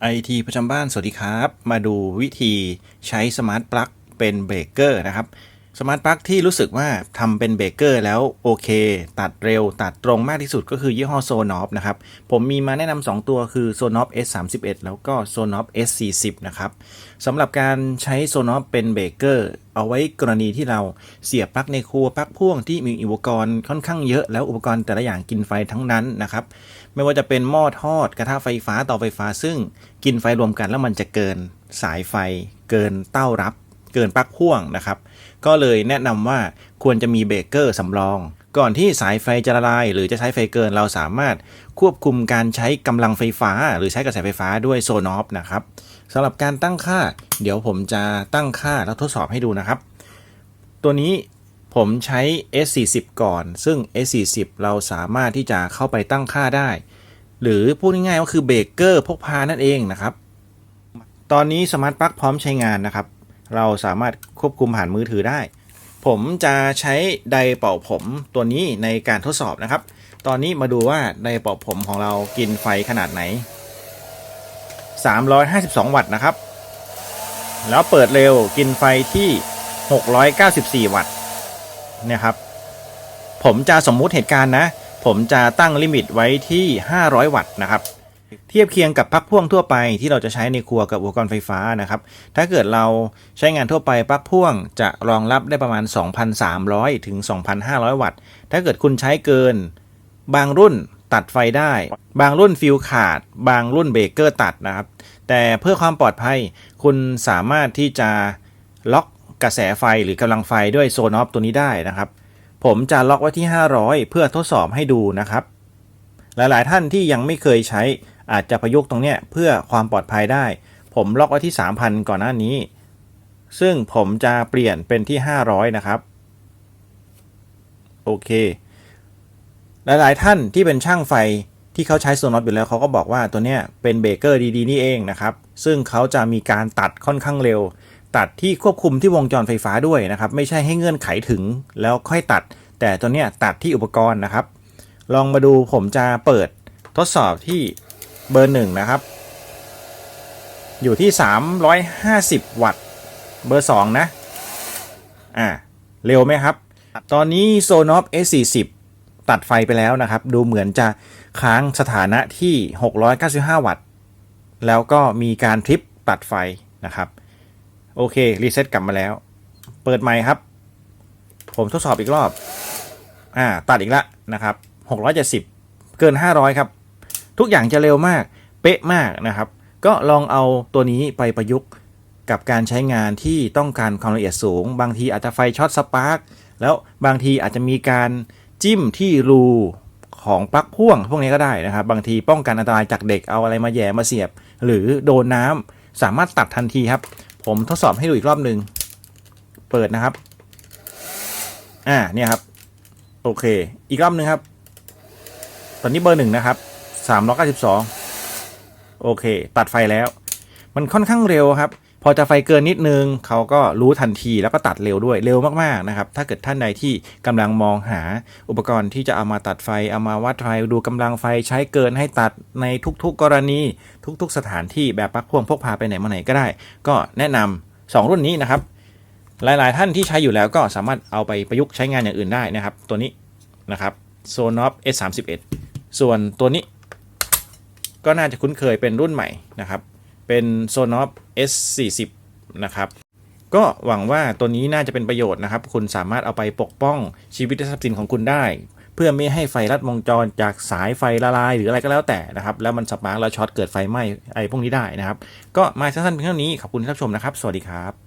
ไอทีประจำบ้านสวัสดีครับ มาดูวิธีใช้สมาร์ทปลั๊กเป็นเบรกเกอร์นะครับ สมาร์ทปลั๊กที่รู้สึกว่าทำเป็นเบเกอร์แล้วโอเค ตัดเร็วตัดตรงมากที่สุดก็คือยี่ห้อโซนอฟนะครับ ผมมีมาแนะนำ2ตัวคือโซนอฟ S31 แล้วก็โซนอฟ S40 นะครับสำหรับการใช้โซนอฟเป็นเบเกอร์เอาไว้กรณีที่เราเสียบปลั๊กในครัวปลั๊กพ่วงที่มีอุปกรณ์ค่อนข้างเยอะ แล้วอุปกรณ์แต่ละอย่างกินไฟทั้งนั้นนะครับ ไม่ว่าจะเป็นหม้อทอดกระทะไฟฟ้าเตาไฟฟ้า ซึ่งกินไฟรวมกันแล้วมันจะเกินสายไฟเกินเต้ารับ เกินปลั๊กพ่วงนะครับ ก็เลยแนะนำว่าควรจะมีเบรกเกอร์สำรอง ก่อนที่สายไฟจะละลาย หรือจะใช้ไฟเกินเราสามารถควบคุมการใช้กำลังไฟฟ้า หรือใช้กระแสไฟฟ้าด้วยโซนอฟนะครับสำหรับการตั้งค่า เดี๋ยวผมจะตั้งค่าแล้วทดสอบให้ดูนะครับ ตัวนี้ผมใช้ S40 ก่อน ซึ่ง S40 เราสามารถที่จะเข้าไปตั้งค่าได้ หรือพูดง่ายๆก็คือเบรกเกอร์พกพานั่นเองนะครับ ตอนนี้สมาร์ทปลั๊กพร้อมใช้งานนะครับ เราสามารถควบคุมผ่านมือถือได้ ผมจะใช้ไดเป่าผมตัวนี้ในการทดสอบนะครับ ตอนนี้มาดูว่าไดเป่าผมของเรากินไฟขนาดไหน 352 วัตต์นะครับ แล้วเปิดเร็วกินไฟที่ 694 วัตต์เนี่ยครับ ผมจะสมมุติเหตุการณ์นะ ผมจะตั้งลิมิตไว้ที่ 500 วัตต์นะครับ เทียบเคียงกับปลั๊กพ่วงทั่วไปที่เราจะใช้ในครัวกับอุปกรณ์ไฟฟ้านะครับ ถ้าเกิดเราใช้งานทั่วไปปลั๊กพ่วงจะรองรับได้ประมาณ 2,300 ถึง 2,500 วัตต์ ถ้าเกิดคุณใช้เกิน บางรุ่นตัดไฟได้ บางรุ่นฟิวขาด บางรุ่นเบรกเกอร์ตัดนะครับ แต่เพื่อความปลอดภัยคุณสามารถที่จะล็อกกระแสไฟหรือกำลังไฟด้วยโซนอฟตัวนี้ได้นะครับ ผมจะล็อกไว้ที่ 500 เพื่อทดสอบให้ดูนะครับ หลายๆท่านที่ยังไม่เคยใช้ อาจจะประยุกต์ตรงเนี้ยเพื่อความปลอดภัยได้ ผมล็อกไว้ที่ 3,000 ก่อนหน้านี้ ซึ่งผมจะเปลี่ยนเป็นที่ 500 นะครับ โอเค หลาย ๆ ท่านที่เป็นช่างไฟที่เขาใช้โซนอตอยู่แล้วเขาก็บอกว่าตัวเนี้ยเป็นเบรกเกอร์ดี ๆ นี่เองนะครับ ซึ่งเขาจะมีการตัดค่อนข้างเร็ว ตัดที่ควบคุมที่วงจรไฟฟ้าด้วยนะครับ ไม่ใช่ให้เงื่อนไขถึงแล้วค่อยตัด แต่ตัวเนี้ยตัดที่อุปกรณ์นะครับ ลองมาดูผมจะเปิดทดสอบที่ เบอร์หนึ่งนะครับ อยู่ที่ 350 วัตต์ เบอร์2นะ อ่า เร็วไหมครับ ตอนนี้ Sonoff S40 ตัดไฟไปแล้วนะครับ ดูเหมือนจะค้างสถานะที่ 695 วัตต์ แล้วก็มีการทริปตัดไฟนะครับ โอเค รีเซ็ตกลับมาแล้ว เปิดไมค์ครับ ผมทดสอบอีกรอบ อ่า ตัดอีกละนะครับ 670 เกิน 500 ครับ ทุกอย่างจะเร็วมาก เป๊ะมากนะครับ ก็ลองเอาตัวนี้ไปประยุกต์กับการใช้งานที่ต้องการความละเอียดสูง บางทีอาจจะไฟช็อตสปาร์กแล้วบางทีอาจจะมีการจิ้มที่รูของปลั๊กพ่วงพวกนี้ก็ได้นะครับ บางทีป้องกันอันตรายจากเด็กเอาอะไรมาแย่มาเสียบ หรือโดนน้ำสามารถตัดทันทีครับ ผมทดสอบให้ดูอีกรอบหนึ่งเปิดนะครับ อ่าเนี่ยครับ โอเค อีกรอบหนึ่งครับ ตอนนี้เบอร์หนึ่งนะครับ สามร้อยเก้าสิบสองโอเค ตัดไฟแล้ว มันค่อนข้างเร็วครับ พอจะไฟเกินนิดนึงเขาก็รู้ทันทีแล้วก็ตัดเร็วด้วยเร็วมากๆนะครับ ถ้าเกิดท่านใดที่กำลังมองหาอุปกรณ์ที่จะเอามาตัดไฟ เอามาวัดไฟดูกำลังไฟใช้เกินให้ตัดในทุกๆกรณี ทุกๆ สถานที่แบบปลั๊กพ่วงพกพาไปไหนมาไหนก็ได้ ก็แนะนำสองรุ่นนี้นะครับ หลายๆ ท่านที่ใช้อยู่แล้วก็สามารถเอาไปประยุกต์ใช้งานอย่างอื่นได้นะครับ ตัวนี้นะครับ Sonoff S31 ส่วนตัวนี้ ก็น่าจะคุ้นเคยเป็นรุ่นใหม่นะครับ เป็น Sonoff S40 นะครับก็หวังว่าตัวนี้น่าจะเป็นประโยชน์นะครับ คุณสามารถเอาไปปกป้องชีวิตและทรัพย์สินของคุณได้ เพื่อไม่ให้ไฟลัดวงจรจากสายไฟละลาย หรืออะไรก็แล้วแต่นะครับ แล้วมันสปาร์กแล้วช็อตเกิดไฟไหม้ไอ้พวกนี้ได้นะครับ ก็มาสั้นๆเพียงเท่านี้ขอบคุณที่รับชมนะครับ สวัสดีครับ